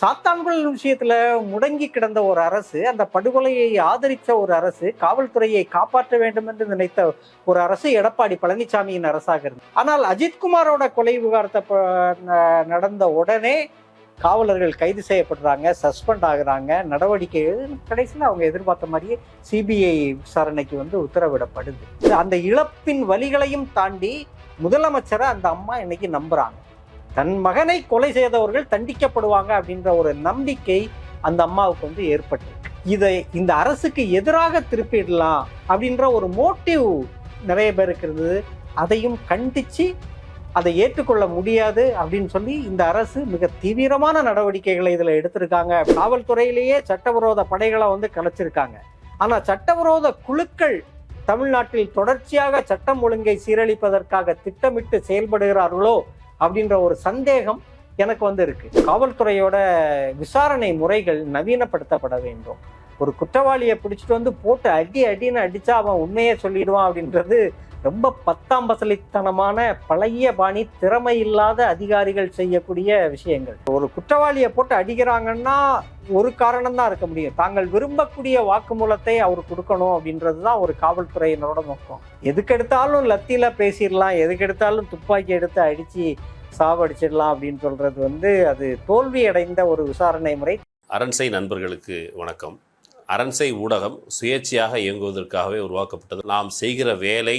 சாத்தான்குள் விஷயத்துல முடங்கி கிடந்த ஒரு அரசு அந்த படுகொலையை ஆதரித்த ஒரு அரசு காவல்துறையை காப்பாற்ற வேண்டும் என்று நினைத்த ஒரு அரசு எடப்பாடி பழனிசாமியின் அரசாக இருந்தது. ஆனால் அஜித்குமாரோட கொலை விவகாரத்தை ப- ந- நடந்த உடனே காவலர்கள் கைது செய்யப்படுறாங்க சஸ்பெண்ட் ஆகுறாங்க. நடவடிக்கை கடைசியில் அவங்க எதிர்பார்த்த மாதிரியே சிபிஐ விசாரணைக்கு வந்து உத்தரவிடப்படுது. அந்த இழப்பின் வழிகளையும் தாண்டி முதலமைச்சரை அந்த அம்மா இன்னைக்கு நம்புறாங்க. தன் மகனை கொலை செய்தவர்கள் தண்டிக்கப்படுவாங்க அப்படின்ற ஒரு நம்பிக்கை அந்த அம்மாவுக்கு வந்து ஏற்பட்டிருக்கு. இதை இந்த அரசுக்கு எதிராக திருப்பிடலாம் அப்படின்ற ஒரு மோட்டிவ் நிறைய பேருக்கு இருந்தது அதையும் கண்டிச்சு அதை ஏற்றுக்கொள்ள முடியாது அப்படின்னு சொல்லி இந்த அரசு மிக தீவிரமான நடவடிக்கைகளை இதில் எடுத்திருக்காங்க. காவல்துறையிலேயே சட்டவிரோத படைகளை வந்து கலைச்சிருக்காங்க. ஆனால் சட்டவிரோத குழுக்கள் தமிழ்நாட்டில் தொடர்ச்சியாக சட்டம் ஒழுங்கை சீரழிப்பதற்காக திட்டமிட்டு செயல்படுகிறார்களோ அப்படின்ற ஒரு சந்தேகம் எனக்கு வந்து இருக்கு. காவல்துறையோட விசாரணை முறைகள் நவீனப்படுத்தப்பட வேண்டும். ஒரு குற்றவாளியை பிடிச்சிட்டு வந்து போட்டு அடி அடின்னு அடிச்சா அவன் உண்மையே சொல்லிடுவான் அப்படின்றது ரொம்ப பத்தாம் பசலித்தனமான பழைய பாணி திறமை இல்லாத அதிகாரிகள் செய்யக்கூடிய விஷயங்கள். ஒரு குற்றவாளியை போட்டு அடிக்கிறாங்கன்னா ஒரு காரணம் தான் இருக்க முடியும். தாங்கள் விரும்பக்கூடிய வாக்குமூலத்தை அவர் கொடுக்கணும் அப்படின்றது தான் ஒரு காவல்துறையினரோட நோக்கம். எதுக்கெடுத்தாலும் லத்தியில் பேசிடலாம் எதுக்கெடுத்தாலும் துப்பாக்கி எடுத்து அடித்து சாவடிச்சிடலாம் அப்படின்னு சொல்கிறது வந்து அது தோல்வி அடைந்த ஒரு விசாரணை முறை. அரண்சை நண்பர்களுக்கு வணக்கம். அரண்சை ஊடகம் சுயேட்சையாக இயங்குவதற்காகவே உருவாக்கப்பட்டது. நாம் செய்கிற வேலை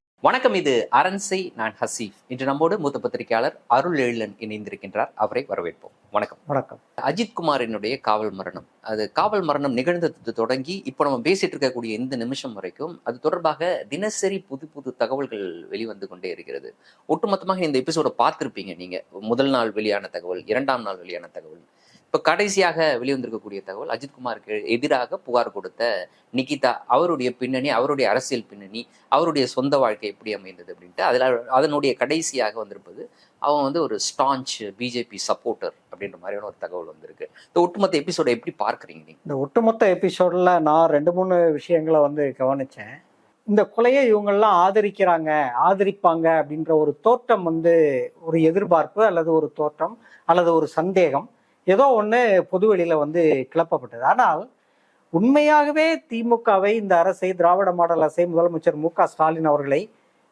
வணக்கம் இது அரண்சை நான் ஹசீஃப். இன்று நம்மோடு மூத்த பத்திரிகையாளர் அருள் எழிலன் இணைந்திருக்கின்றார். அவரை வரவேற்போம். வணக்கம். வணக்கம். அஜித் குமாரினுடைய காவல் மரணம். அது காவல் மரணம் நிகழ்ந்தது தொடங்கி இப்போ நம்ம பேசிட்டு இருக்கக்கூடிய இந்த நிமிஷம் வரைக்கும் அது தொடர்பாக தினசரி புது புது தகவல்கள் வெளிவந்து கொண்டே இருக்கிறது. ஒட்டுமொத்தமாக இந்த எபிசோட பார்த்திருப்பீங்க நீங்க. முதல் நாள் வெளியான தகவல் இரண்டாம் நாள் வெளியான தகவல். இப்போ கடைசியாக வெளிவந்திருக்கக்கூடிய தகவல் அஜித்குமாருக்கு எதிராக புகார் கொடுத்த நிகிதா அவருடைய பின்னணி அவருடைய அரசியல் பின்னணி அவருடைய சொந்த வாழ்க்கை எப்படி அமைந்தது அப்படின்ட்டு அதில் அதனுடைய கடைசியாக வந்திருப்பது அவன் வந்து ஒரு ஸ்டான்ச் பிஜேபி சப்போர்ட்டர் அப்படின்ற மாதிரியான ஒரு தகவல் வந்திருக்கு. இந்த ஒட்டுமொத்த எபிசோடை எப்படி பார்க்குறீங்க நீங்கள் இந்த ஒட்டுமொத்த எபிசோடில் நான் ரெண்டு மூணு விஷயங்களை வந்து கவனிச்சேன். இந்த கொலையை இவங்கெல்லாம் ஆதரிக்கிறாங்க ஆதரிப்பாங்க அப்படின்ற ஒரு தோற்றம் வந்து ஒரு எதிர்பார்ப்பு அல்லது ஒரு தோற்றம் அல்லது ஒரு சந்தேகம். ஏதோ ஒன்று பொதுவெளியில் வந்து கிளப்பப்பட்டது. ஆனால் உண்மையாகவே திமுகவை இந்த அரசை திராவிட மாடல் அரசை முதலமைச்சர் மு க ஸ்டாலின் அவர்களை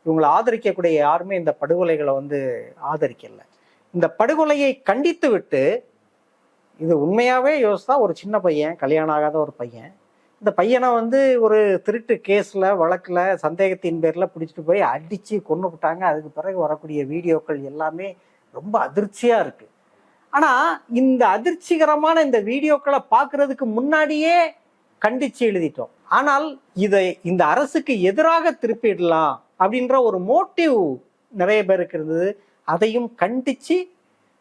இவங்களை ஆதரிக்கக்கூடிய யாருமே இந்த படுகொலைகளை வந்து ஆதரிக்கல. இந்த படுகொலையை கண்டித்து விட்டு இது உண்மையாகவே யோசித்தா ஒரு சின்ன பையன் கல்யாணம் ஆகாத ஒரு பையன். இந்த பையனை வந்து ஒரு திருட்டு கேஸில் வழக்கில் சந்தேகத்தின் பேரில் பிடிச்சிட்டு போய் அடித்து கொண்டு விட்டாங்க. அதுக்கு பிறகு வரக்கூடிய வீடியோக்கள் எல்லாமே ரொம்ப அதிர்ச்சியாக இருக்குது ஆனா இந்த அதிர்ச்சிகரமான இந்த வீடியோக்களை பார்க்கறதுக்கு முன்னாடியே கண்டிச்சு எழுதிட்டோம். ஆனால் இதை இந்த அரசுக்கு எதிராக திருப்பிடலாம் அப்படின்ற ஒரு மோட்டிவ் நிறைய பேருக்கு இருந்தது. அதையும் கண்டிச்சு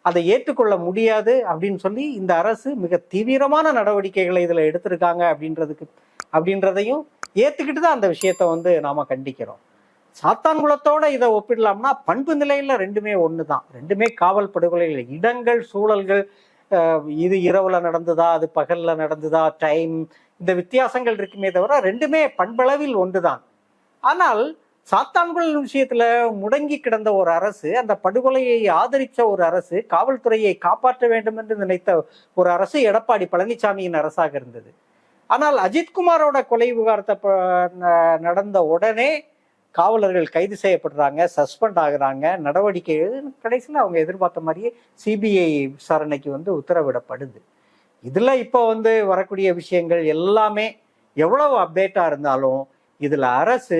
அதை ஏற்றுக்கொள்ள முடியாது அப்படின்னு சொல்லி இந்த அரசு மிக தீவிரமான நடவடிக்கைகளை இதில் எடுத்திருக்காங்க அப்படின்றதுக்கு அப்படின்றதையும் ஏற்றுக்கிட்டு தான் அந்த விஷயத்த வந்து நாம் கண்டிக்கிறோம். சாத்தான்குளத்தோட இதை ஒப்பிடலாம்னா பண்பு நிலையில ரெண்டுமே ஒன்று தான் ரெண்டுமே காவல் படுகொலைகள். இடங்கள் சூழல்கள் இது இரவுல நடந்ததா அது பகல்ல நடந்ததா டைம் இந்த வித்தியாசங்கள் இருக்குமே தவிர ரெண்டுமே பண்பளவில் ஒன்றுதான். ஆனால் சாத்தான்குள் விஷயத்துல முடங்கி கிடந்த ஒரு அரசு அந்த படுகொலையை ஆதரித்த ஒரு அரசு காவல்துறையை காப்பாற்ற வேண்டும் என்று நினைத்த ஒரு அரசு எடப்பாடி பழனிசாமியின் அரசாக இருந்தது. ஆனால் அஜித்குமாரோட கொலை விவகாரத்தை ப- ந- நடந்த உடனே காவலர்கள் கைது செய்யப்படுறாங்க சஸ்பெண்ட் ஆகுறாங்க. நடவடிக்கை கடைசியில் அவங்க எதிர்பார்த்த மாதிரியே சிபிஐ விசாரணைக்கு வந்து உத்தரவிடப்படுது. இதில் இப்போ வந்து வரக்கூடிய விஷயங்கள் எல்லாமே எவ்வளவு அப்டேட்டாக இருந்தாலும் இதில் அரசு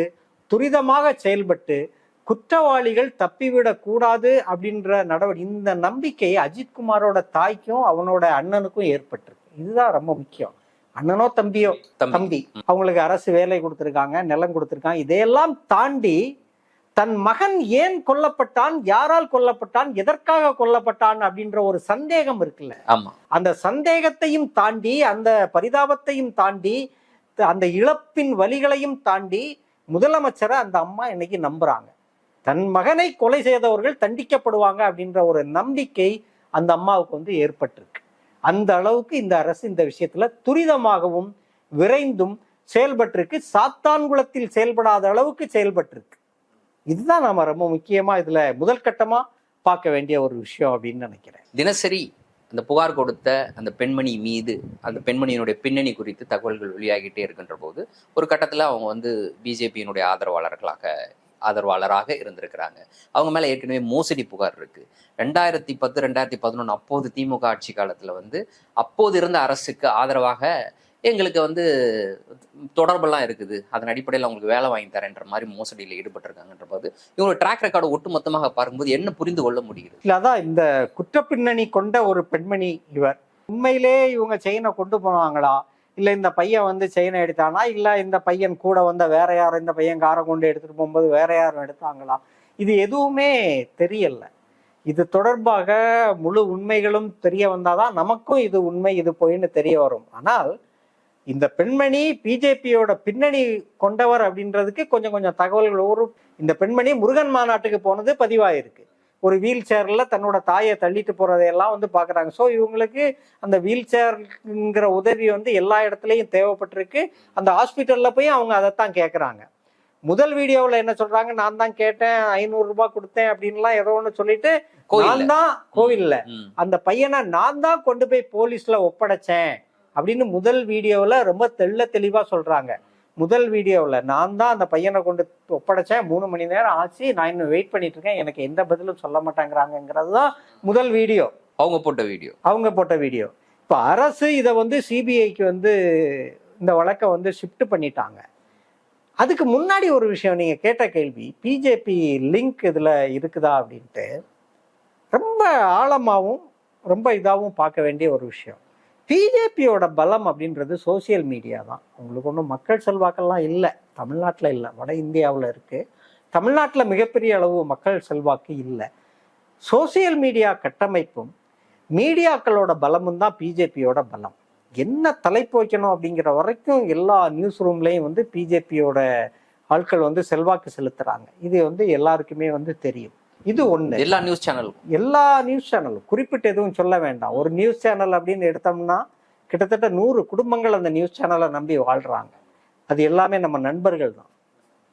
துரிதமாக செயல்பட்டு குற்றவாளிகள் தப்பிவிடக்கூடாது அப்படின்ற நடவடிக்கை இந்த நம்பிக்கை அஜித்குமாரோட தாய்க்கும் அவனோட அண்ணனுக்கும் ஏற்பட்டிருக்கு. இதுதான் ரொம்ப முக்கியம். அண்ணனோ தம்பியோ தம்பி. அவங்களுக்கு அரசு வேலை கொடுத்துருக்காங்க நிலம் கொடுத்துருக்காங்க. இதையெல்லாம் தாண்டி தன் மகன் ஏன் கொல்லப்பட்டான் யாரால் கொல்லப்பட்டான் எதற்காக கொல்லப்பட்டான் அப்படின்ற ஒரு சந்தேகம் இருக்குல்ல. அந்த சந்தேகத்தையும் தாண்டி அந்த பரிதாபத்தையும் தாண்டி அந்த இழப்பின் வலிகளையும் தாண்டி முதலமைச்சரை அந்த அம்மா இன்னைக்கு நம்புறாங்க. தன் மகனை கொலை செய்தவர்கள் தண்டிக்கப்படுவாங்க அப்படின்ற ஒரு நம்பிக்கை அந்த அம்மாவுக்கு வந்து ஏற்பட்டிருக்கு. அந்த அளவுக்கு இந்த அரசு இந்த விஷயத்துல துரிதமாகவும் விரைந்தும் செயல்பட்டிருக்கு. சாத்தான்குளத்தில் செயல்படாத அளவுக்கு செயல்பட்டிருக்கு. இதுதான் நாம ரொம்ப முக்கியமா இதுல முதல் கட்டமா பார்க்க வேண்டிய ஒரு விஷயம் அப்படின்னு நினைக்கிறேன். தினசரி அந்த புகார் கொடுத்த அந்த பெண்மணி மீது அந்த பெண்மணியினுடைய பின்னணி குறித்து தகவல்கள் வெளியாகிட்டே இருக்கின்ற போது ஒரு கட்டத்தில் அவங்க வந்து பிஜேபியினுடைய ஆதரவாளர்களாக ஆதரவாளராக இருந்திருக்கிறாங்க. அவங்க மேலே ஏற்கனவே மோசடி புகார் இருக்கு. ரெண்டாயிரத்தி பத்து ரெண்டாயிரத்தி பதினொன்று அப்போது திமுக ஆட்சி காலத்தில் வந்து அப்போது இருந்த அரசுக்கு ஆதரவாக எங்களுக்கு வந்து தொடர்பெல்லாம் இருக்குது. அதன் அடிப்படையில் அவங்களுக்கு வேலை வாங்கி தரேன்ற மாதிரி மோசடியில் ஈடுபட்டிருக்காங்கன்ற போது இவங்க ட்ராக் ரெக்கார்டு ஒட்டுமொத்தமாக பார்க்கும்போது என்ன புரிந்து கொள்ள முடிகிறது? இல்லை அதான் இந்த குற்றப்பின்னணி கொண்ட ஒரு பெண்மணி இவர். உண்மையிலே இவங்க செயினை கொண்டு போனாங்களா? இல்லை இந்த பையன் வந்து செயினை எடுத்தானா? இல்லை இந்த பையன் கூட வந்த வேற யாரும் இந்த பையன் காரை கொண்டு எடுத்துட்டு போகும்போது வேற யாரும் எடுத்தாங்களா? இது எதுவுமே தெரியல. இது தொடர்பாக முழு உண்மைகளும் தெரிய வந்தாதான் நமக்கும் இது உண்மை இது பொய்ன்னு தெரிய வரும். ஆனால் இந்த பெண்மணி பிஜேபியோட பின்னணி கொண்டவர் அப்படின்றதுக்கு கொஞ்சம் கொஞ்சம் தகவல்கள் ஒரு இந்த பெண்மணி முருகன் மாநாட்டுக்கு போனது பதிவாயிருக்கு. ஒரு வீல் சேர்ல தன்னோட தாயை தள்ளிட்டு போறதையெல்லாம் வந்து பாக்குறாங்க. ஸோ இவங்களுக்கு அந்த வீல் சேர்ங்கிற உதவி வந்து எல்லா இடத்துலையும் தேவைப்பட்டிருக்கு. அந்த ஹாஸ்பிட்டல்ல போய் அவங்க அதைத்தான் கேட்குறாங்க முதல் வீடியோவில் என்ன சொல்றாங்க? நான் தான் கேட்டேன் ஐநூறு ரூபாய் கொடுத்தேன் அப்படின்லாம் ஏதோ ஒன்று சொல்லிட்டு நான் தான் கோவில்ல. அந்த பையனை நான் தான் கொண்டு போய் போலீஸ்ல ஒப்படைச்சேன் அப்படின்னு முதல் வீடியோவில் ரொம்ப தெள்ள தெளிவா சொல்றாங்க. முதல் வீடியோவில் நான் தான் அந்த பையனை கொண்டு ஒப்படைச்சேன். மூணு மணி நேரம் ஆச்சு. நான் இன்னும் வெயிட் பண்ணிட்டு இருக்கேன் எனக்கு எந்த பதிலும் சொல்ல மாட்டேங்கிறாங்கிறது தான் முதல் வீடியோ. அவங்க போட்ட வீடியோ. அவங்க போட்ட வீடியோ. இப்போ அரசு இதை வந்து சிபிஐக்கு வந்து இந்த வழக்கை வந்து ஷிஃப்ட் பண்ணிட்டாங்க. அதுக்கு முன்னாடி ஒரு விஷயம் நீங்க கேட்ட கேள்வி பிஜேபி லிங்க் இதுல இருக்குதா அப்படின்ட்டு ரொம்ப ஆழமாவும் ரொம்ப இதாகவும் பார்க்க வேண்டிய ஒரு விஷயம். பிஜேபியோட பலம் அப்படின்றது சோசியல் மீடியா தான். உங்களுக்கு ஒன்றும் மக்கள் செல்வாக்கெல்லாம் இல்லை. தமிழ்நாட்டில் இல்லை. வட இந்தியாவில் இருக்குது தமிழ்நாட்டில் மிகப்பெரிய அளவு மக்கள் செல்வாக்கு இல்லை. சோசியல் மீடியா கட்டமைப்பும் மீடியாக்களோட பலமும் தான் பிஜேபியோட பலம். என்ன தலைப்பு வைக்கணும் அப்படிங்கிற வரைக்கும் எல்லா நியூஸ் ரூம்லேயும் வந்து பிஜேபியோட ஆட்கள் வந்து செல்வாக்கு செலுத்துகிறாங்க இது வந்து எல்லாருக்குமே வந்து தெரியும். இது ஒண்ணு. எல்லா நியூஸ் சேனலுக்கும் எல்லா நியூஸ் சேனலும் குறிப்பிட்டு எதுவும் சொல்ல வேண்டாம். ஒரு நியூஸ் சேனல் அப்படின்னு எடுத்தோம்னா கிட்டத்தட்ட நூறு குடும்பங்கள் அந்த நியூஸ் சேனலை நம்பி வாழ்றாங்க. அது எல்லாமே நம்ம நண்பர்கள் தான்.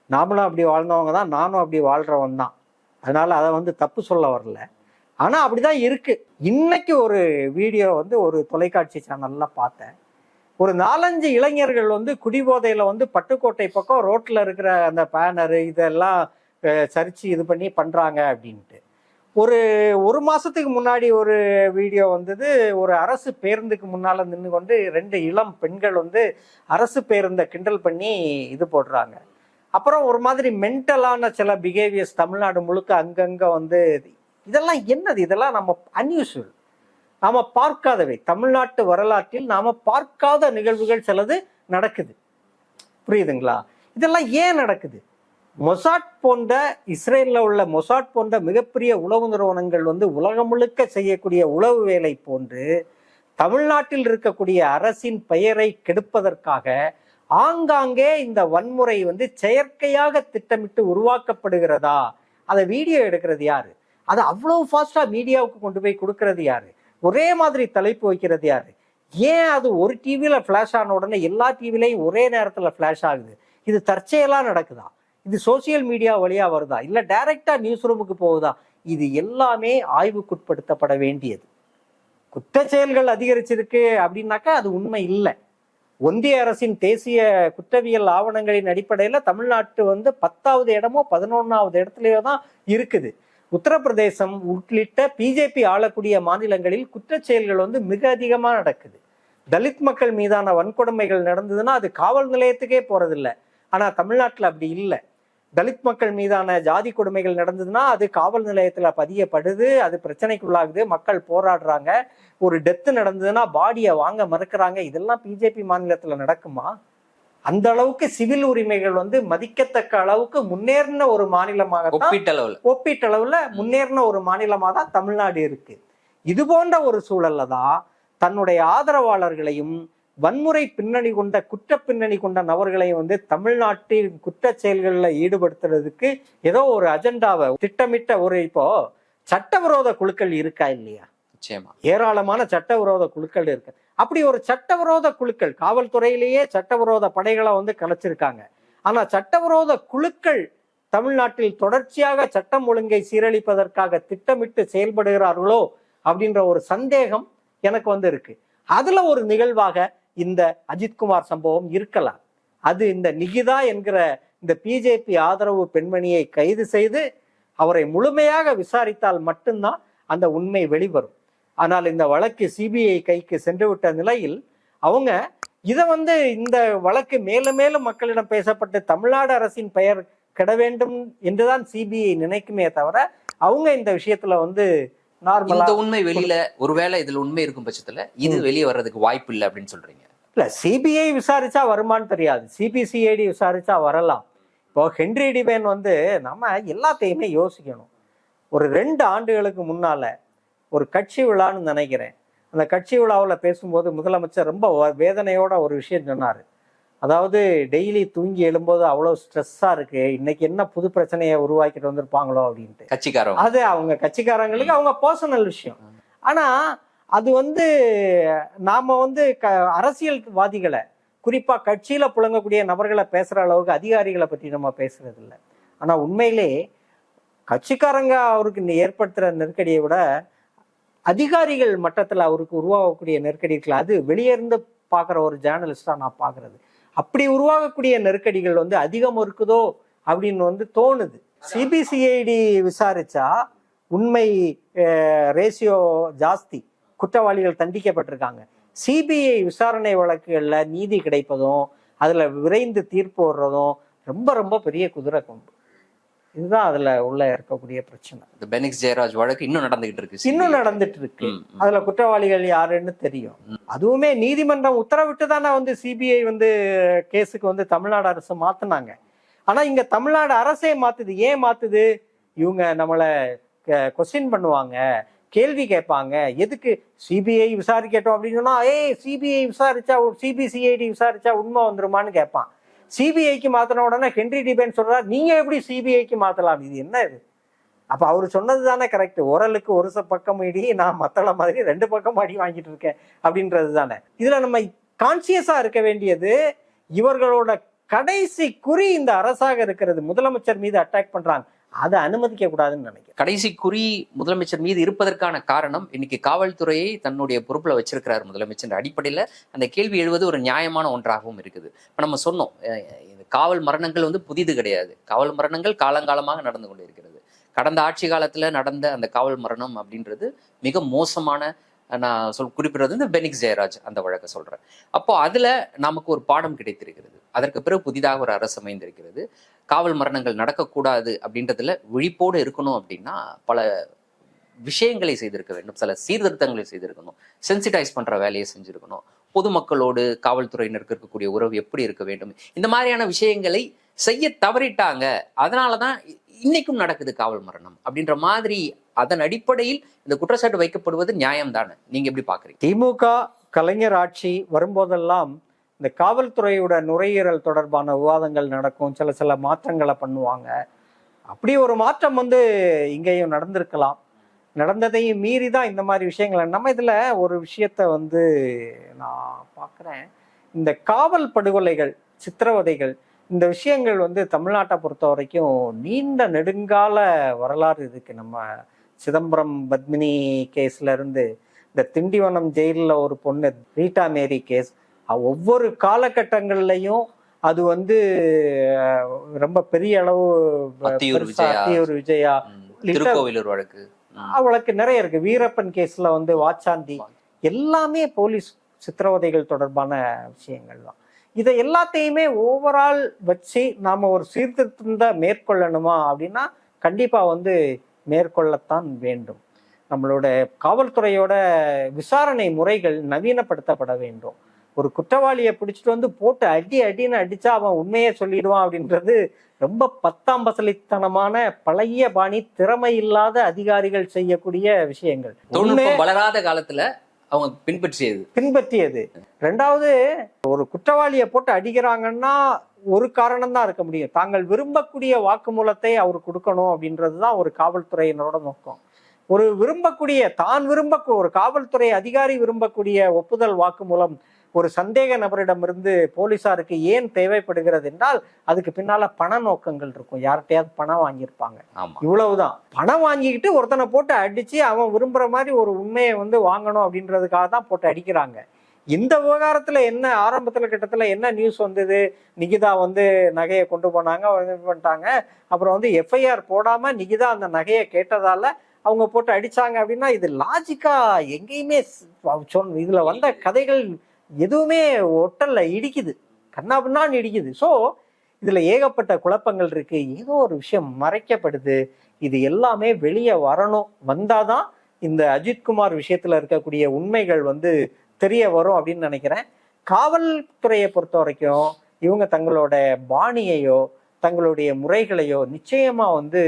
நாமளும் அப்படி வாழ்ந்தவங்க தான். நானும் அப்படி வாழ்றவன் தான். அதனால அதை வந்து தப்பு சொல்ல வரல. ஆனா அப்படிதான் இருக்கு. இன்னைக்கு ஒரு வீடியோ வந்து ஒரு தொலைக்காட்சி சேனல்ல பார்த்தேன். ஒரு நாலஞ்சு இளைஞர்கள் வந்து குடிபோதையில வந்து பட்டுக்கோட்டை பக்கம் ரோட்ல இருக்கிற அந்த பேனரு இதெல்லாம் சரிச்சு இது பண்ணி பண்ணுறாங்க அப்படின்ட்டு. ஒரு ஒரு மாதத்துக்கு முன்னாடி ஒரு வீடியோ வந்தது ஒரு அரசு பேருந்துக்கு முன்னால் நின்று கொண்டு ரெண்டு இளம் பெண்கள் வந்து அரசு பேருந்தை கிண்டல் பண்ணி இது போடுறாங்க. அப்புறம் ஒரு மாதிரி மென்டலான சில பிஹேவியர்ஸ் தமிழ்நாடு முழுக்க அங்கங்கே வந்து இதெல்லாம் என்னது? இதெல்லாம் நம்ம அன்யூஷுவல். நாம் பார்க்காதவை. தமிழ்நாட்டு வரலாற்றில் நாம் பார்க்காத நிகழ்வுகள் சிலது நடக்குது. புரியுதுங்களா? இதெல்லாம் ஏன் நடக்குது? மொசாட் போன்ற இஸ்ரேலில் உள்ள மொசாட் போன்ற மிகப்பெரிய உளவு நிறுவனங்கள் வந்து உலகம் முழுக்க செய்யக்கூடிய உளவு வேலை போன்று தமிழ்நாட்டில் இருக்கக்கூடிய அரசின் பெயரை கெடுப்பதற்காக ஆங்காங்கே இந்த வன்முறை வந்து செயற்கையாக திட்டமிட்டு உருவாக்கப்படுகிறதா? அதை வீடியோ எடுக்கிறது யாரு? அதை அவ்வளவு ஃபாஸ்டா மீடியாவுக்கு கொண்டு போய் கொடுக்கறது யாரு? ஒரே மாதிரி தலைப்பு வைக்கிறது யாரு? ஏன் அது ஒரு டிவியில ஃபிளாஷ் ஆன உடனே எல்லா டிவிலையும் ஒரே நேரத்தில் ஃபிளாஷ் ஆகுது? இது தற்செயலாக நடக்குதா? இது சோசியல் மீடியா வழியா வருதா? இல்ல டைரக்டா நியூஸ் ரூமுக்கு போகுதா? இது எல்லாமே ஆய்வுக்குட்படுத்தப்பட வேண்டியது. குற்ற செயல்கள் அதிகரிச்சிருக்கு அப்படின்னாக்கா அது உண்மை இல்லை. ஒன்றிய அரசின் தேசிய குற்றவியல் ஆவணங்களின் அடிப்படையில் தமிழ்நாட்டு வந்து பத்தாவது இடமோ பதினொன்றாவது இடத்துலையோ தான் இருக்குது. உத்தரப்பிரதேசம் உள்ளிட்ட பிஜேபி ஆளக்கூடிய மாநிலங்களில் குற்றச்செயல்கள் வந்து மிக அதிகமாக நடக்குது. தலித் மக்கள் மீதான வன்கொடுமைகள் நடந்ததுன்னா அது காவல் நிலையத்துக்கே போகிறதில்ல ஆனால் தமிழ்நாட்டில் அப்படி இல்லை. தலித் மக்கள் மீதான ஜாதி கொடுமைகள் நடந்ததுன்னா அது காவல் நிலையத்துல பதியப்படுது அது பிரச்சனைக்குள்ளாகுது மக்கள் போராடுறாங்க. ஒரு டெத்து நடந்ததுன்னா பாடியை வாங்க மறுக்கிறாங்க. இதெல்லாம் பிஜேபி மாநிலத்துல நடக்குமா? அந்த அளவுக்கு சிவில் உரிமைகள் வந்து மதிக்கத்தக்க அளவுக்கு முன்னேறின ஒரு மாநிலமாகத்தான் ஒப்பீட்டளவுல. ஒப்பீட்டளவுல முன்னேறின ஒரு மாநிலமா தான் தமிழ்நாடு இருக்கு. இது போன்ற ஒரு சூழல்ல தான் தன்னுடைய ஆதரவாளர்களையும் வன்முறை பின்னணி கொண்ட குற்ற பின்னணி கொண்ட நபர்களையும் வந்து தமிழ்நாட்டில் குற்ற செயல்களில் ஈடுபடுத்துறதுக்கு ஏதோ ஒரு அஜெண்டாவை திட்டமிட்ட ஒரு இப்போ சட்டவிரோத குழுக்கள் இருக்கா இல்லையா? நிச்சயமா. ஏராளமான சட்டவிரோத குழுக்கள் இருக்கு. அப்படி ஒரு சட்டவிரோத குழுக்கள் காவல்துறையிலேயே சட்டவிரோத படைகளை வந்து கலைச்சிருக்காங்க. ஆனா சட்டவிரோத குழுக்கள் தமிழ்நாட்டில் தொடர்ச்சியாக சட்டம் ஒழுங்கை சீரழிப்பதற்காக திட்டமிட்டு செயல்படுகிறார்களோ அப்படின்ற ஒரு சந்தேகம் எனக்கு வந்து இருக்கு. அதுல ஒரு நிகழ்வாக இந்த அஜித்குமார் சம்பவம் இருக்கலாம். அது இந்த நிகிதா என்கிற இந்த பிஜேபி ஆதரவு பெண்மணியை கைது செய்து அவரை முழுமையாக விசாரித்தால் மட்டும்தான் அந்த உண்மை வெளிவரும். ஆனால் இந்த வழக்கு சிபிஐ கைக்கு சென்று விட்ட நிலையில் அவங்க இதை வந்து இந்த வழக்கு மேலும் மேலும் மக்களிடம் பேசப்பட்டு தமிழ்நாடு அரசின் பெயர் கெட வேண்டும் என்றுதான் சிபிஐ நினைக்குமே தவிர அவங்க இந்த விஷயத்துல வந்து நார்மலா இந்த உண்மை வெளியில ஒருவேளை இதுல உண்மை இருக்கும் பட்சத்துல இது வெளியே வர்றதுக்கு வாய்ப்பு இல்லை அப்படின்னு சொல்றீங்க. இல்ல சிபிஐ விசாரிச்சா வருமான்னு தெரியாது. சிபிசிஐடி விசாரிச்சா வரலாம். இப்போ ஹென்ரி டிபேன் வந்து நம்ம எல்லாத்தையுமே யோசிக்கணும். ஒரு ரெண்டு ஆண்டுகளுக்கு முன்னால ஒரு கட்சி விழான்னு நினைக்கிறேன். அந்த கட்சி விழாவில் பேசும்போது முதலமைச்சர் ரொம்ப வேதனையோட ஒரு விஷயம் சொன்னார். அதாவது டெய்லி தூங்கி எழும்போது அவ்வளோ ஸ்ட்ரெஸ்ஸாக இருக்கு. இன்னைக்கு என்ன புது பிரச்சனையை உருவாக்கிட்டு வந்திருப்பாங்களோ அப்படின்ட்டு. கட்சிக்காரங்க அது அவங்க கட்சிக்காரங்களுக்கு அவங்க பர்சனல் விஷயம். ஆனா அது வந்து நாம வந்து க அரசியல்வாதிகளை குறிப்பா கட்சியில புழங்கக்கூடிய நபர்களை பேசுற அளவுக்கு அதிகாரிகளை பற்றி நம்ம பேசுறது இல்லை ஆனா உண்மையிலே கட்சிக்காரங்க அவருக்கு ஏற்படுத்துற நெருக்கடியை விட அதிகாரிகள் மட்டத்துல அவருக்கு உருவாகக்கூடிய நெருக்கடி இருக்குல்ல அது வெளியே இருந்து பார்க்குற ஒரு ஜேர்னலிஸ்டா நான் பார்க்கிறது. அப்படி உருவாகக்கூடிய நெருக்கடிகள் வந்து அதிகம் இருக்குதோ அப்படின்னு வந்து தோணுது. சிபிசிஐடி விசாரிச்சா உண்மை ரேஷியோ ஜாஸ்தி. குற்றவாளிகள் தண்டிக்கப்பட்டிருக்காங்க. சிபிஐ விசாரணை வழக்குகளில் நீதி கிடைப்பதும் அதில் விரைந்து தீர்ப்பு வர்றதும் ரொம்ப ரொம்ப பெரிய குதிரை கொம்பு. இதுதான் அதுல உள்ள இருக்கக்கூடிய பிரச்சனை. இந்த பெனிக்ஸ் ஜெயராஜ் வழக்கு இன்னும் நடந்துகிட்டு இருக்கு இன்னும் நடந்துட்டு இருக்கு. அதுல குற்றவாளிகள் யாருன்னு தெரியும். அதுவுமே நீதிமன்றம் உத்தரவிட்டு தானே வந்து சிபிஐ வந்து கேஸுக்கு வந்து தமிழ்நாடு அரசு மாத்துனாங்க. ஆனா இங்க தமிழ்நாடு அரசே மாத்துது. ஏன் மாத்துது? இவங்க நம்மளை கொஸ்டின் பண்ணுவாங்க. கேள்வி கேட்பாங்க. எதுக்கு? சிபிஐ விசாரிக்கட்டும் அப்படின்னு சொன்னா ஏய் சிபிஐ விசாரிச்சா சிபிசிஐடி விசாரிச்சா உண்மை வந்துருமான்னு கேட்பான். சிபிஐக்கு மாத்தின உடனே ஹென்ரி டிபேன் சொல்றாரு நீங்க எப்படி சிபிஐக்கு மாத்தலாம்? இது என்ன இது? அப்ப அவர் சொன்னது தானே கரெக்ட். உரலுக்கு ஒரு பக்கம் இடி நான் மத்தள மாதிரி ரெண்டு பக்கம் அடி வாங்கிட்டு இருக்கேன் அப்படின்றது தானே. இதுல நம்ம கான்சியஸா இருக்க வேண்டியது இவர்களோட கடைசி குறி இந்த அரசாக இருக்கிறது. முதலமைச்சர் மீது அட்டாக் பண்றாங்க. அதை அனுமதிக்க கூடாதுன்னு நினைக்கிறேன். கடைசி குறி முதலமைச்சர் மீது இருப்பதற்கான காரணம் இன்னைக்கு காவல்துறையை தன்னுடைய பொறுப்புல வச்சிருக்கிறார் முதலமைச்சர். அடிப்படையில அந்த கேள்வி எழுவது ஒரு நியாயமான ஒன்றாகவும் இருக்குது. இப்ப நம்ம சொன்னோம் காவல் மரணங்கள் வந்து புதிது கிடையாது. காவல் மரணங்கள் காலங்காலமாக நடந்து கொண்டிருக்கிறது கடந்த ஆட்சி காலத்துல நடந்த அந்த காவல் மரணம் அப்படின்றது மிக மோசமான நான் சொல் குறிப்பிடுறது இந்த பெனிக் ஜெயராஜ் அந்த வழக்கை சொல்றேன் அப்போ அதுல நமக்கு ஒரு பாடம் கிடைத்திருக்கிறது. அதற்கு பிறகு புதிதாக ஒரு அரசு அமைந்திருக்கிறது. காவல் மரணங்கள் நடக்கக்கூடாது அப்படின்றதுல விழிப்போடு இருக்கணும் அப்படின்னா பல விஷயங்களை செய்திருக்க வேண்டும். சில சீர்திருத்தங்களை செய்திருக்கணும். சென்சிடைஸ் பண்ணுற வேலையை செஞ்சுருக்கணும். பொதுமக்களோடு காவல்துறையினருக்கு இருக்கக்கூடிய உறவு எப்படி இருக்க வேண்டும்? இந்த மாதிரியான விஷயங்களை செய்ய தவறிட்டாங்க. அதனால தான் இன்னைக்கும் நடக்குது காவல் மரணம் அப்படின்ற மாதிரி அதன் அடிப்படையில் இந்த குற்றச்சாட்டு வைக்கப்படுவது நியாயம் தானே நீங்க எப்படி பாக்குறீங்க? திமுக கலைஞர் ஆட்சி வரும்போதெல்லாம் இந்த காவல்துறையோட நுரையீரல் தொடர்பான விவாதங்கள் நடக்கும் சில சில மாற்றங்களை பண்ணுவாங்க. அப்படி ஒரு மாற்றம் வந்து இங்கேயும் நடந்திருக்கலாம். நடந்ததையும் மீறி தான் இந்த மாதிரி விஷயங்களை நம்ம இதில் ஒரு விஷயத்த வந்து நான் பார்க்குறேன். இந்த காவல் படுகொலைகள் சித்திரவதைகள் இந்த விஷயங்கள் வந்து தமிழ்நாட்டை பொறுத்த வரைக்கும் நீண்ட நெடுங்கால வரலாறு இருக்கு நம்ம சிதம்பரம் பத்மினி கேஸ்ல இருந்து இந்த திண்டிவனம் ஜெயிலில் ஒரு பொண்ணு ரீட்டா மேரி கேஸ் ஒவ்வொரு காலகட்டங்கள்லையும் அது வந்து ரொம்ப பெரிய அளவு அத்தியூர் விஜயா. திருக்கோவிலூர் வழக்கு ம். அவளுக்கு நிறைய இருக்கு வீரப்பன் கேஸ்ல வந்து வாச்சாந்தி எல்லாமே போலீஸ் சித்திரவதைகள் தொடர்பான விஷயங்கள் தான் இதை எல்லாத்தையுமே ஓவரால் வச்சு நாம ஒரு சீர்திருத்தம் தான் மேற்கொள்ளணுமா அப்படின்னா கண்டிப்பா வந்து மேற்கொள்ளத்தான் வேண்டும் நம்மளோட காவல்துறையோட விசாரணை முறைகள் நவீனப்படுத்தப்பட வேண்டும் ஒரு குற்றவாளியை பிடிச்சிட்டு வந்து போட்டு அடி அடின்னு அடிச்சா அவன் உண்மையே சொல்லிடுவான் அப்படின்றது ரொம்ப பத்தாம் பசலித்தனமான பழைய பாணி திறமை இல்லாத அதிகாரிகள் செய்யக்கூடிய விஷயங்கள். தொழில்நுட்பம் வளராத காலத்துல அவங்க பின்பற்றியது. பின்பற்றியது. ரெண்டாவது ஒரு குற்றவாளியை போட்டு அடிக்கிறாங்கன்னா ஒரு காரணம் தான் இருக்க முடியும். தாங்கள் விரும்பக்கூடிய வாக்குமூலத்தை அவர் கொடுக்கணும் அப்படின்றது தான் ஒரு காவல்துறையினரோட நோக்கம். ஒரு விரும்பக்கூடிய தான் விரும்ப ஒரு காவல்துறை அதிகாரி விரும்பக்கூடிய ஒப்புதல் வாக்குமூலம் ஒரு சந்தேக நபரிடமிருந்து போலீசாருக்கு ஏன் தேவைப்படுகிறது என்றால் அதுக்கு பின்னால பண நோக்கங்கள் இருக்கும். யார்கிட்டயாவது பணம் வாங்கியிருப்பாங்க. இவ்வளவுதான். பணம் வாங்கிக்கிட்டு ஒருத்தனை போட்டு அடிச்சு அவன் விரும்புற மாதிரி ஒரு உண்மையை வந்து வாங்கணும் அப்படின்றதுக்காக தான் போட்டு அடிக்கிறாங்க. இந்த விவகாரத்துல என்ன ஆரம்பத்துல கிட்டத்துல என்ன நியூஸ் வந்தது? நிகிதா வந்து நகையை கொண்டு போனாங்க பண்ணிட்டாங்க. அப்புறம் வந்து எஃப்ஐஆர் போடாம நிகிதா அந்த நகையை கேட்டதால அவங்க போட்டு அடிச்சாங்க அப்படின்னா இது லாஜிக்கா எங்கேயுமே இதுல வந்த கதைகள் எதுவுமே ஒட்டல்ல இடிக்குது. கண்ணா பின்னான்னு இடிக்குது. ஸோ இதுல ஏகப்பட்ட குழப்பங்கள் இருக்கு. ஏதோ ஒரு விஷயம் மறைக்கப்படுது. இது எல்லாமே வெளியே வரணும். வந்தாதான் இந்த அஜித்குமார் விஷயத்துல இருக்கக்கூடிய உண்மைகள் வந்து தெரிய வரும் அப்படின்னு நினைக்கிறேன். காவல்துறையை பொறுத்த வரைக்கும் இவங்க தங்களோட பாணியையோ தங்களுடைய முறைகளையோ நிச்சயமா வந்து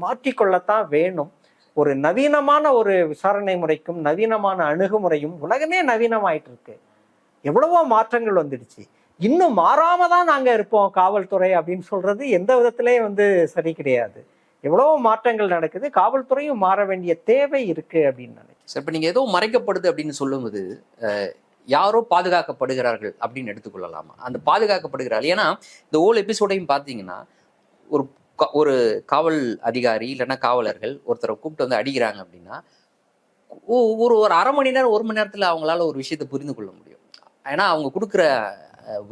மாற்றிக்கொள்ளத்தான் வேணும். ஒரு நவீனமான ஒரு விசாரணை முறைக்கும் நவீனமான அணுகுமுறையும் உலகமே நவீனமாயிட்டு இருக்கு. எவ்வளவோ மாற்றங்கள் வந்துடுச்சு. இன்னும் மாறாம தான் நாங்கள் இருப்போம் காவல்துறை அப்படின்னு சொல்றது எந்த விதத்திலேயும் வந்து சரி கிடையாது. எவ்வளவோ மாற்றங்கள் நடக்குது. காவல்துறையும் மாற வேண்டிய தேவை இருக்கு அப்படின்னு நினைக்கிறேன். சார் இப்ப நீங்க ஏதோ மறைக்கப்படுது அப்படின்னு சொல்லும்போது யாரோ பாதுகாக்கப்படுகிறார்கள் அப்படின்னு எடுத்துக்கொள்ளலாமா? அந்த பாதுகாக்கப்படுகிறார்கள் ஏன்னா இந்த ஓல் எபிசோடையும் பார்த்தீங்கன்னா ஒரு ஒரு காவல் அதிகாரி இல்லைன்னா காவலர்கள் ஒருத்தரை கூப்பிட்டு வந்து அடிக்கிறாங்க அப்படின்னா ஒ- ஒரு ஒரு அரை மணி நேரம் ஒரு மணி நேரத்தில் அவங்களால ஒரு விஷயத்தை புரிந்து கொள்ள முடியும். ஏன்னா அவங்க கொடுக்குற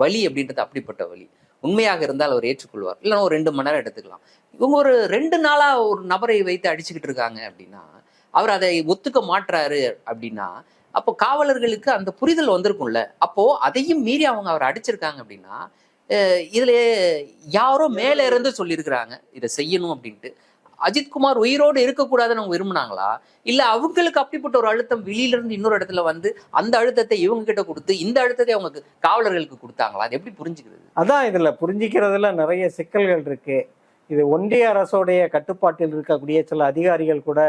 வழி அப்படின்றது அப்படிப்பட்ட வழி உண்மையாக இருந்தால் அவர் ஏற்றுக்கொள்வார். இல்லைன்னா ஒரு ரெண்டு மணி நேரம் எடுத்துக்கலாம். இவங்க ஒரு ரெண்டு நாளாக ஒரு நபரை வைத்து அடிச்சுக்கிட்டு இருக்காங்க அப்படின்னா அவர் அதை ஒத்துக்க மாட்டுறாரு அப்படின்னா அப்போ காவலர்களுக்கு அந்த புரிதல் வந்திருக்கும்ல. அப்போ அதையும் மீறி அவங்க அவர் அடிச்சிருக்காங்க அப்படின்னா இதுல யாரோ மேல இருந்து சொல்லியிருக்கிறாங்க. இதை செய்யணும் அப்படின்ட்டு. அஜித்குமார் உயிரோடு இருக்கக்கூடாதுன்னு அவங்க விரும்புனாங்களா? இல்லை அவங்களுக்கு அப்படிப்பட்ட ஒரு அழுத்தம் வெளியில இருந்து இன்னொரு இடத்துல வந்து அந்த அழுத்தத்தை இவங்க கிட்ட கொடுத்து இந்த அழுத்தத்தை அவங்க காவலர்களுக்கு கொடுத்தாங்களா? அது எப்படி புரிஞ்சுக்கிறது? அதான் இதில் புரிஞ்சிக்கிறதுல நிறைய சிக்கல்கள் இருக்கு. இது ஒன்றிய அரசோடைய கட்டுப்பாட்டில் இருக்கக்கூடிய சில அதிகாரிகள் கூட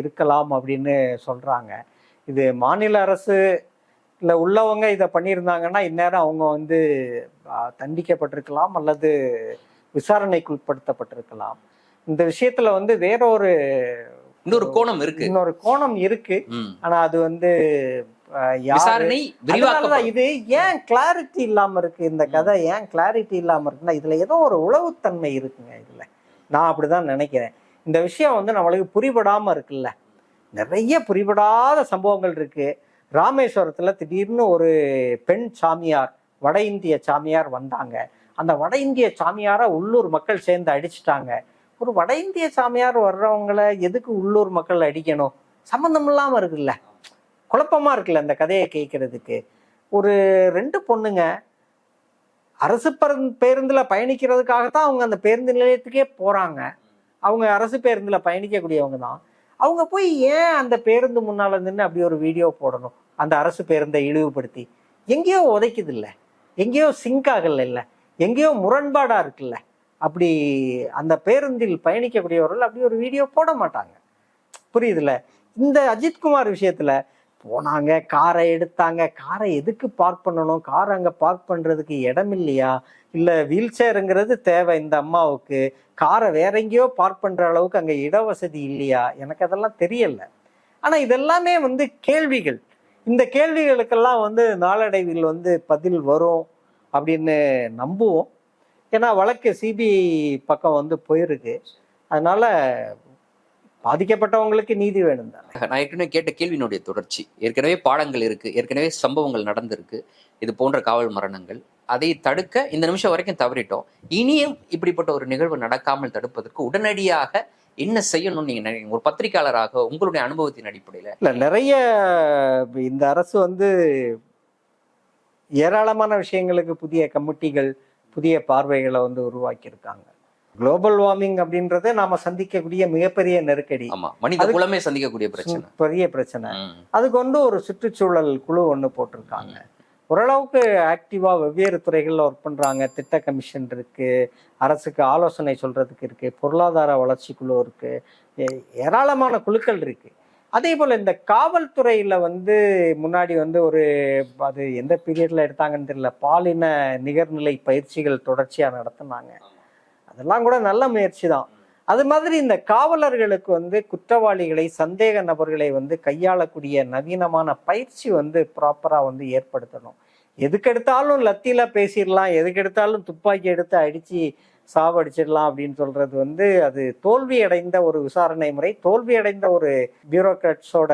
இருக்கலாம் அப்படின்னு சொல்கிறாங்க இது மாநில அரசு இல்லை உள்ளவங்க இதை பண்ணியிருந்தாங்கன்னா இந்நேரம் அவங்க வந்து தண்டிக்கப்பட்டிருக்கலாம் அல்லது விசாரணைக்கு உட்படுத்தப்பட்டிருக்கலாம் இந்த விஷயத்துல வந்து வேற ஒரு இன்னொரு கோணம் இருக்கு. இன்னொரு கோணம் இருக்கு. ஆனா அது வந்து விசாரணை இது ஏன் கிளாரிட்டி இல்லாம இருக்கு? இந்த கதை ஏன் கிளாரிட்டி இல்லாம இருக்குன்னா இதுல ஏதோ ஒரு உளவுத்தன்மை இருக்குங்க இதுல. நான் அப்படிதான் நினைக்கிறேன். இந்த விஷயம் வந்து நம்மளுக்கு புரிபடாம இருக்குல்ல. நிறைய புரிபடாத சம்பவங்கள் இருக்கு. ராமேஸ்வரத்துல திடீர்னு ஒரு பெண் சாமியார் வட இந்திய சாமியார் வந்தாங்க. அந்த வட இந்திய சாமியாரை உள்ளூர் மக்கள் சேர்ந்து அடிச்சிட்டாங்க. ஒரு வட இந்திய சாமியார் வர்றவங்கள எதுக்கு உள்ளூர் மக்கள் அடிக்கணும்? சம்மந்தம் இல்லாம இருக்குல்ல. குழப்பமா இருக்குல்ல இந்த கதையை கேட்கறதுக்கு ஒரு ரெண்டு பொண்ணுங்க அரசு பருந்து பேருந்துல பயணிக்கிறதுக்காக தான் அவங்க அந்த பேருந்து நிலையத்துக்கே போறாங்க. அவங்க அரசு பேருந்துல பயணிக்கக்கூடியவங்க தான். அவங்க போய் ஏன் அந்த பேருந்து முன்னால நின்று அப்படி ஒரு வீடியோ போடணும்? அந்த அரசு பேருந்தை இழிவுபடுத்தி. எங்கேயோ உதைக்குது இல்லை எங்கேயோ சிங்க் ஆகல இல்லை எங்கேயோ முரண்பாடா இருக்குல்ல. அப்படி அந்த பேருந்தில் பயணிக்கக்கூடியவர்கள் அப்படி ஒரு வீடியோ போட மாட்டாங்க. புரியுதுல்ல? இந்த அஜித்குமார் விஷயத்துல போனாங்க காரை எடுத்தாங்க. காரை எதுக்கு பார்க் பண்ணணும்? கார் அங்கே பார்க் பண்ணுறதுக்கு இடம் இல்லையா? இல்லை வீல் சேருங்கிறது தேவை இந்த அம்மாவுக்கு. காரை வேற எங்கேயோ பார்க் பண்ணுற அளவுக்கு அங்கே இட வசதி இல்லையா? எனக்கு அதெல்லாம் தெரியல. ஆனால் இதெல்லாமே வந்து கேள்விகள். இந்த கேள்விகளுக்கெல்லாம் வந்து நாளடைவில் வந்து பதில் வரும் அப்படின்னு நம்புவோம். ஏன்னா வழக்கு சிபிஐ பக்கம் வந்து போயிருக்கு. அதனால பாதிக்கப்பட்டவங்களுக்கு நீதி வேணும் தான். நான் ஏற்கனவே கேட்ட கேள்வியினுடைய தொடர்ச்சி. ஏற்கனவே பாடங்கள் இருக்கு ஏற்கனவே சம்பவங்கள் நடந்திருக்கு. இது போன்ற காவல் மரணங்கள். அதை தடுக்க இந்த நிமிஷம் வரைக்கும் தவறிட்டோம். இனியும் இப்படிப்பட்ட ஒரு நிகழ்வு நடக்காமல் தடுப்பதற்கு உடனடியாக என்ன செய்யணும்னு நீங்க நினைக்கிறீங்க? ஒரு பத்திரிகையாளராக உங்களுடைய அனுபவத்தின் அடிப்படையில? இல்ல நிறைய இந்த அரசு வந்து ஏராளமான விஷயங்களுக்கு புதிய கமிட்டிகள் புதிய பார்வைகளை வந்து உருவாக்கியிருக்காங்க. குளோபல் வார்மிங் அப்படின்றது நாம சந்திக்கக்கூடிய மிகப்பெரிய நெருக்கடி. மனித குலமே சந்திக்கக்கூடிய பிரச்சனை. பெரிய பிரச்சனை. அதுக்கு வந்து ஒரு சுற்றுச்சூழல் குழு ஒன்று போட்டிருக்காங்க. ஓரளவுக்கு ஆக்டிவா வெவ்வேறு துறைகளில் ஒர்க் பண்றாங்க. திட்ட கமிஷன் இருக்கு. அரசுக்கு ஆலோசனை சொல்றதுக்கு இருக்கு. பொருளாதார வளர்ச்சி குழு இருக்கு. ஏ- ஏராளமான குழுக்கள் இருக்கு. அதே போல இந்த காவல்துறையில வந்து முன்னாடி வந்து ஒரு அது எந்த பீரியட்ல எடுத்தாங்கன்னு தெரியல. பாலின நிகர்நிலை பயிற்சிகள் தொடர்ச்சியா நடத்தினாங்க. அதெல்லாம் கூட நல்ல முயற்சி தான். அது மாதிரி இந்த காவலர்களுக்கு வந்து குற்றவாளிகளை சந்தேக நபர்களை வந்து கையாளக்கூடிய நவீனமான பயிற்சி வந்து ப்ராப்பரா வந்து ஏற்படுத்தணும். எதுக்கெடுத்தாலும் லத்தியில பேசிடலாம். எதுக்கெடுத்தாலும் துப்பாக்கி எடுத்து அடிச்சு சாவடிச்சிடலாம் அப்படின்னு சொல்றது வந்து அது தோல்வி அடைந்த ஒரு விசாரணை முறை தோல்வி அடைந்த ஒரு பியூரோக்ராட்ஸோட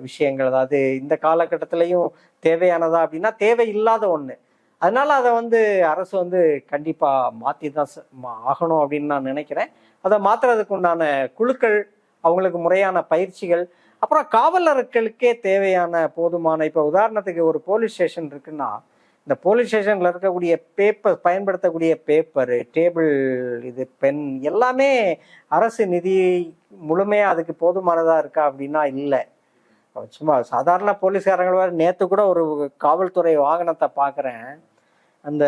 விஷயங்கள். அதாவது இந்த காலகட்டத்திலையும் தேவையானதா அப்படின்னா தேவை இல்லாத ஒண்ணு. அதனால அதை வந்து அரசு வந்து கண்டிப்பா மாத்தி தான் ச- மா- ஆகணும் அப்படின்னு நான் நினைக்கிறேன். அதை மாத்துறதுக்கு உண்டான குழுக்கள் அவங்களுக்கு முறையான பயிற்சிகள் அப்புறம் காவலர்களுக்கே தேவையான போதுமான இப்போ உதாரணத்துக்கு ஒரு போலீஸ் ஸ்டேஷன் இருக்குன்னா இந்த போலீஸ் ஸ்டேஷன்ல இருக்கக்கூடிய பேப்பர் பயன்படுத்தக்கூடிய பேப்பரு டேபிள் இது பென் எல்லாமே அரசு நிதி முழுமையா அதுக்கு போதுமானதா இருக்கா அப்படின்னா இல்லை. சும்மா சாதாரண போலீஸ்காரங்கள நேற்று கூட ஒரு காவல்துறை வாகனத்தை பார்க்குறேன் அந்த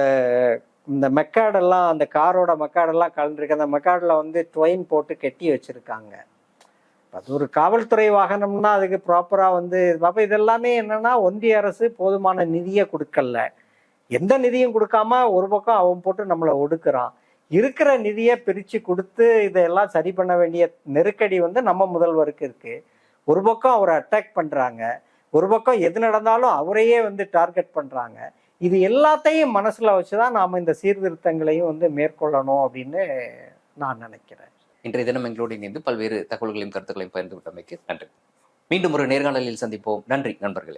இந்த மெக்காடெல்லாம் அந்த காரோட மெக்காடெல்லாம் கலந்துருக்கு. அந்த மெக்காடில் வந்து ட்வைன் போட்டு கட்டி வச்சுருக்காங்க. அது ஒரு காவல்துறை வாகனம்னா அதுக்கு ப்ராப்பராக வந்து அப்போ இதெல்லாமே என்னென்னா ஒன்றிய அரசு போதுமான நிதியை கொடுக்கல. எந்த நிதியும் கொடுக்காம ஒரு பக்கம் அவன் போட்டு நம்மளை ஒடுக்குறான். இருக்கிற நிதியை பிரித்து கொடுத்து இதெல்லாம் சரி பண்ண வேண்டிய நெருக்கடி வந்து நம்ம முதல்வருக்கு இருக்கு. ஒரு பக்கம் அவரை அட்டாக் பண்ணுறாங்க ஒரு பக்கம் எது நடந்தாலும் அவரையே வந்து டார்கெட் பண்ணுறாங்க இது எல்லாத்தையும் மனசில் வச்சு தான் நாம் இந்த சீர்திருத்தங்களையும் வந்து மேற்கொள்ளணும் அப்படின்னு நான் நினைக்கிறேன். இன்றைய தினம் எங்களோடு இணைந்து பல்வேறு தகவல்களையும் கருத்துக்களையும் பகிர்ந்து விட்டமைக்கு நன்றி. மீண்டும் ஒரு நேர்காணலில் சந்திப்போம். நன்றி நண்பர்களே.